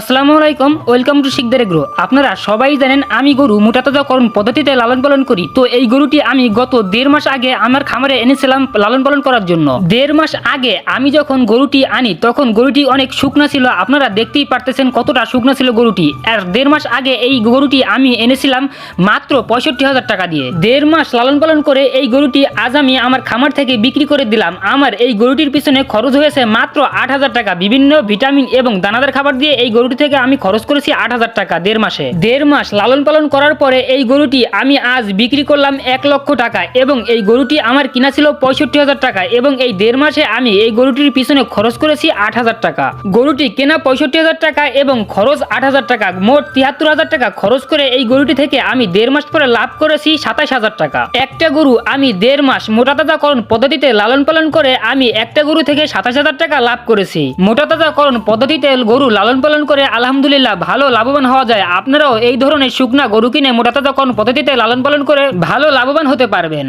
আসসালামু আলাইকুম, welcome to শিখদের গ্রো আপনারা সবাই জানেন আমি গরু মোটাতাজাকরণ পদ্ধতিতে লালন পালন করি। তো এই গরুটি আমি গত দেড় মাস আগে আমার খামারে এনেছিলাম লালন পালন করার জন্য। দেড় মাস আগে আমি যখন গরুটি আনি, তখন গরুটি অনেক শুকনো ছিল। আপনারা দেখতেই পারতেছেন কতটা শুকনো ছিল গরুটি। আর দেড় মাস আগে এই গরুটি আমি এনেছিলাম মাত্র পঁয়ষট্টি হাজার টাকা দিয়ে। দেড় মাস লালন পালন করে এই গরুটি আজ আমি আমার খামার থেকে বিক্রি করে দিলাম। আমার এই গরুটির পিছনে খরচ হয়েছে মাত্র আট হাজার টাকা। বিভিন্ন ভিটামিন এবং দানাদার খাবার দিয়ে এই গরুটি থেকে আমি খরচ করেছি আট হাজার টাকা দেড় মাসে। দেড় মাস লালন পালন করার পরে এই গরুটি আমি আজ বিক্রি করলাম এক লক্ষ টাকা এবং এই গরুটি আমার কিনা ছিল পঁয়ষট্টি হাজার টাকা এবং এই দেড় মাসে আমি এই গরুটির পিছনে খরচ করেছি আট হাজার টাকা। গরুটি কেনা পঁয়ষট্টি হাজার টাকা এবং খরচ আট হাজার টাকা, মোট তিয়াত্তর হাজার টাকা খরচ করে এই গরুটি থেকে আমি দেড় মাস পরে লাভ করেছি সাতাশ হাজার টাকা। একটা গরু আমি দেড় মাস মোটা তাজাকরণ পদ্ধতিতে লালন পালন করে আমি একটা গরু থেকে সাতাশ হাজার টাকা লাভ করেছি। মোটা তাজাকরণ পদ্ধতিতে গরু লালন পালন করে আলহামদুলিল্লাহ ভালো লাভবান হওয়া যায়। আপনারাও এই ধরনের শুকনা গরু কিনে মোটাতা তখন পদ্ধতিতে লালন পালন করে ভালো লাভবান হতে পারবেন।